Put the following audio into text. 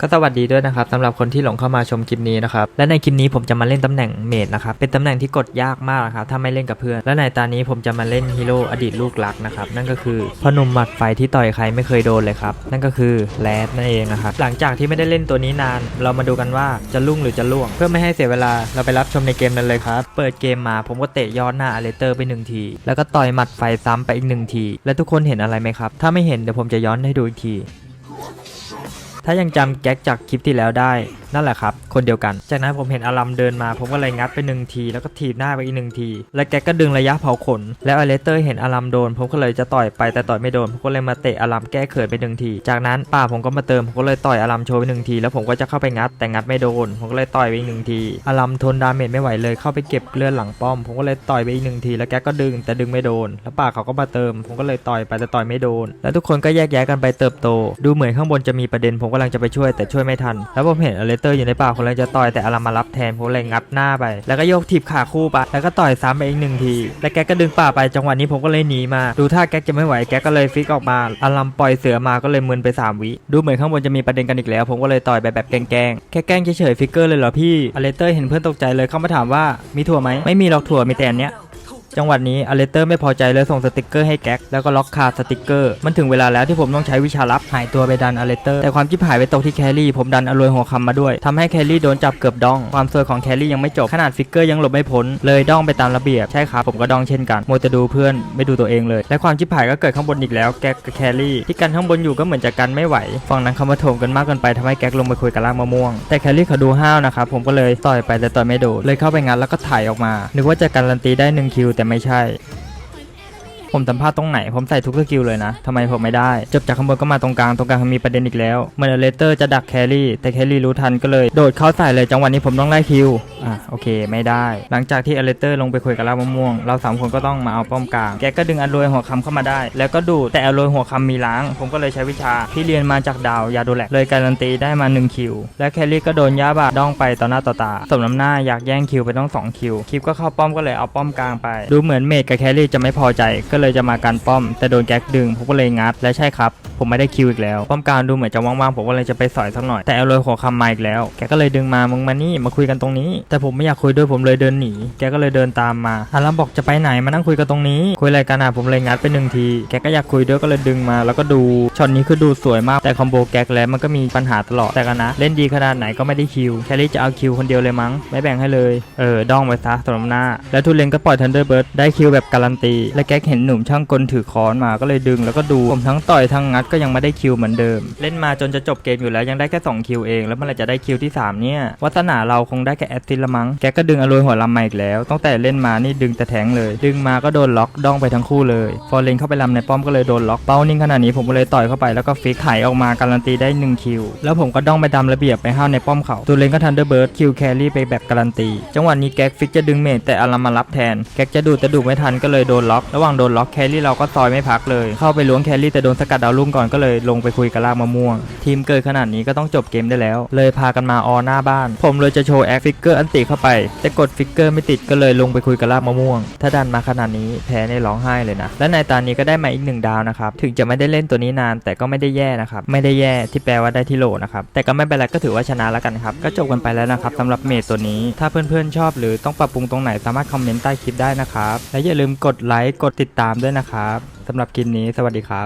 ก็สวัสดีด้วยนะครับสำหรับคนที่หลงเข้ามาชมคลิปนี้นะครับและในคลิปนี้ผมจะมาเล่นตำแหน่งเมดนะครับเป็นตำแหน่งที่กดยากมากนะครับถ้าไม่เล่นกับเพื่อนและในตอนนี้ผมจะมาเล่นฮีโร่อดีตลูกรักนะครับนั่นก็คือพนุ่มหมัดไฟที่ต่อยใครไม่เคยโดนเลยครับนั่นก็คือแรดนั่นเองนะครับหลังจากที่ไม่ได้เล่นตัวนี้นาน เรามาดูกันว่าจะลุ่งหรือจะล่วง เพื่อไม่ให้เสียเวลาเราไปรับชมในเกมนั้นเลยครับเปิดเกมมาผมก็เตะยอดหน้าอเลเตอร์ไปหนึ่งทีแล้วก็ต่อยหมัดไฟซ้ำไปอีกหนึ่งทีและทุกคนเห็นอะไรไหมครับถ้าไม่เห็นเดี๋ยวผมจะย้อนให้ดูอีกที ถ้ายังจำแก๊กจากคลิปที่แล้วได้ นั่นแหละครับ คนเดียวกัน จากนั้นผมเห็นอารัมเดินมา ผมก็เลยงัดไปหนึ่งที แล้วก็ถีบหน้าไปอีกหนึ่งที แล้วแก๊กก็ดึงระยะเผาขน แล้วอเลสเตอร์เห็นอารัมโดน ผมก็เลยจะต่อยไปแต่ต่อยไม่โดน ผมก็เลยมาเตะอารัมแก้เขินไปหนึ่งที จากนั้นป่าผมก็มาเติม ผมก็เลยต่อยอารัมโชว์ไปหนึ่งที แล้วผมก็จะเข้าไปงัด แต่งัดไม่โดน ผมก็เลยต่อยไปอีกหนึ่งที อารัมทนดาเมจไม่ไหวเลย เข้าไปเก็บเลือดหลังป้อม ผมก็เลยต่อยไปอีกหนึ่งที แล้วแก๊กก็ดึง แต่ดึงไม่โดน แล้วป่าเขาก็มาเติม ผมก็เลยต่อยไปแต่ต่อยไม่โดน แล้วทุกคนก็แยกย้ายกันไปเติบโต ดูเหมือนข้างบนจะมีประเด็นผมกำลังจะไปช่วยแต่ช่วยไม่ทัน แล้วผมเห็นอเลสเตอร์อยู่ในป่าคนเลยจะต่อยแต่อารัมมารับแทนผมเลยงัดหน้าไป แล้วก็โยกถีบขาคู่ไปแล้วก็ต่อยซ้ำไปอีกหนึ่งที แล้วแกก็ดึงป่าไปจังหวะนี้ผมก็เลยหนีมา ดูท่าแกจะไม่ไหวแกก็เลยฟิกออกมาอารัมปล่อยเสือมาก็เลยมึนไปสามวิดูเหมือนข้างบนจะมีประเด็นกันอีกแล้ว ผมก็เลยต่อยไปแบบแกล้งแค่แกล้งเฉยๆฟิกเกอร์เลยเหรอพี่อเลสเตอร์เห็นเพื่อนตกใจเลยเข้ามาถามว่ามีถั่วไหมไม่มีหรอกถั่วมีแต่อันเนี้ย จังหวัดนี้อเลเตอร์ไม่พอใจเลยส่งสติกเกอร์ให้แก๊กแล้วก็ล็อกคาสติกเกอร์มันถึงเวลาแล้วที่ผมต้องใช้วิชาลับหายตัวไปดันอเลเตอร์แต่ความจิบหายไปตกที่แครี่ผมดันอรวยหัวคำมาด้วยทำให้แครี่โดนจับเกือบดอง ความซวยของแครี่ยังไม่จบขนาดฟิกเกอร์ยังหลบไม่พ้นเลยดองไปตามระเบียบใช่ครับผมก็ดองเช่นกันโมวแต่ดูเพื่อนไม่ดูตัวเองเลย และความจิบหายก็เกิดข้างบนอีกแล้วแก๊กกับแครี่ที่กันข้างบนอยู่ก็เหมือนจะกันไม่ไหวฝั่งนั้นเขามาโถมกันมากเกินไปทำให้แก๊กลงไปคุยกับล่างมะม่วง แต่แครี่เขาดูห้าวนะครับผมก็เลยต่อยไปแต่ต่อยไม่โดนเลยเข้าไปงัดแล้วก็ถ่ายออกมานึกว่าจะการันตีได้หนึ่งคิวแต่ไม่ใช่ ผมสัมภาษณ์ตรงไหน ผมใส่ทุกสกิลเลยนะทำไมผมไม่ได้ จบจากข้างบนก็มาตรงกลาง ตรงกลางมีประเด็นอีกแล้ว เมือนเลเตอร์จะดักแครี่ แต่แครี่รู้ทันก็เลย โดดเข้าใส่เลยจังหวะนี้ผมต้องไล่คิว อะโอเค ไม่ได้ หลังจากที่อเลเตอร์ลงไปคุยกับลามะม่วง เราสามคนก็ต้องมาเอาป้อมกลาง แกก็ดึงอรวยหัวคำเข้ามาได้ แล้วก็ดูแต่อรวยหัวคำมีล้าง ผมก็เลยใช้วิชาที่เรียนมาจากดาวยาโดแลกเลยการันตีได้มา1คิว และแครี่ก็โดนย่าบาดดองไปต่อหน้าต่อตา สมน้ำหน้าอยากแย่งคิวไปต้องสองคิว คิวก็เข้าป้อมก็เลยเอาป้อมกลางไป ดูเหมือนเมดกับแครี่จะไม่พอใจก็เลยจะมากันป้อม แต่โดนแก๊กดึงผมก็เลยงัดและใช่ครับ ผมไม่ได้คิวอีกแล้ว ป้อมกลางดูเหมือนจะว่างๆผมก็เลยจะไปสอยสักหน่อยแต่เอาเลยหัวคำมาอีกแล้ว แกก็เลยดึงมามึงมานี่มาคุยกันตรงนี้ แต่ผมไม่อยากคุยด้วยผมเลยเดินหนีแกก็เลยเดินตามมาอารัมบอกจะไปไหนมานั่งคุยกันตรงนี้ คุยอะไรกันอะผมเลยงัดไปหนึ่งที แกก็อยากคุยด้วยก็เลยดึงมา แล้วก็ดูช็อตนี้คือดูสวยมากแต่คอมโบแก๊กแล้วมันก็มีปัญหาตลอดแต่กันนะเล่นดีขนาดไหนก็ไม่ได้คิวแครี่จะเอาคิวคนเดียวเลยมั้งไม่แบ่งให้เลยเออดองไปซะสมน้ำหน้า แล้วทุเรนก็ปล่อยทันเดอร์เบิร์ดได้คิวแบบการันตีและแก๊กเห็นหนุ่มช่างกลถือค้อนมาก็เลยดึงแล้วก็ดูผมทั้งต่อยทั้งงัดก็ยังไม่ได้คิวเหมือนเดิม เล่นมาจนจะจบเกมอยู่แล้วยังได้แค่2คิวเองแล้วเมื่อไหรจะได้คิวที่ 3 เนี่ยวัฒนาเราคงได้แค่แอสซิสต์ละมั้งแกก็ดึงอรวยหัวลำมาอีกแล้วตั้งแต่เล่นมานี่ดึงแต่แทงเลย ดึงมาก็โดนล็อกดองไปทั้งคู่เลยฟอร์เรนเข้าไปลำในป้อมก็เลยโดนล็อกเป้านิ่งขนาดนี้ผมก็เลยต่อยเข้าไปแล้วก็ฟิกไถออกมาการันตีได้1คิวแล้วผมก็ดองไปตามระเบียบไปห้าวในป้อมเขาตัวเลนก็ทันเดอร์เบิร์ดคิวแครี่ไปแบบการันตีจังหวะนี้แก๊กฟิกจะดึงเมจแต่อารัมมารับแทนแก๊กจะดูดแต่ดูดไม่ทันก็เลยโดนล็อกระหว่างโดนล็อกแครี่เราก็ซอยไม่พักเลย เข้าไปล้วงแครี่แต่โดนสกัดดาวรุ่งก่อนก็เลยลงไปคุยกับลากมะม่วง ทีมเกิดขนาดนี้ก็ต้องจบเกมได้แล้ว เลยพากันมาออหน้าบ้าน ผมเลยจะโชว์แอคฟิกเกอร์อันติเข้าไป แต่กดฟิกเกอร์ไม่ติดก็เลยลงไปคุยกับลากมะม่วง ถ้าดันมาขนาดนี้แพ้ในร้องไห้เลยนะ และในตอนนี้ก็ได้มาอีกหนึ่งดาวนะครับ ถึงจะไม่ได้เล่นตัวนี้นานแต่ก็ไม่ได้แย่นะครับ ไม่ได้แย่ที่แปลว่าได้ที่โหลนะครับ แต่ก็ไม่เป็นไรก็ถือว่าชนะแล้วกันครับ ก็จบกันไปแล้วนะครับสำหรับเมดตัวนี้ ถ้าเพื่อนๆชอบ หรือต้องปรับปรุงตรงไหนสามารถคอมเมนต์ใต้คลิปได้นะครับ และอย่าลืมกดไลค์ กดติดตามด้วยนะครับสำหรับคลิปนี้สวัสดีครับ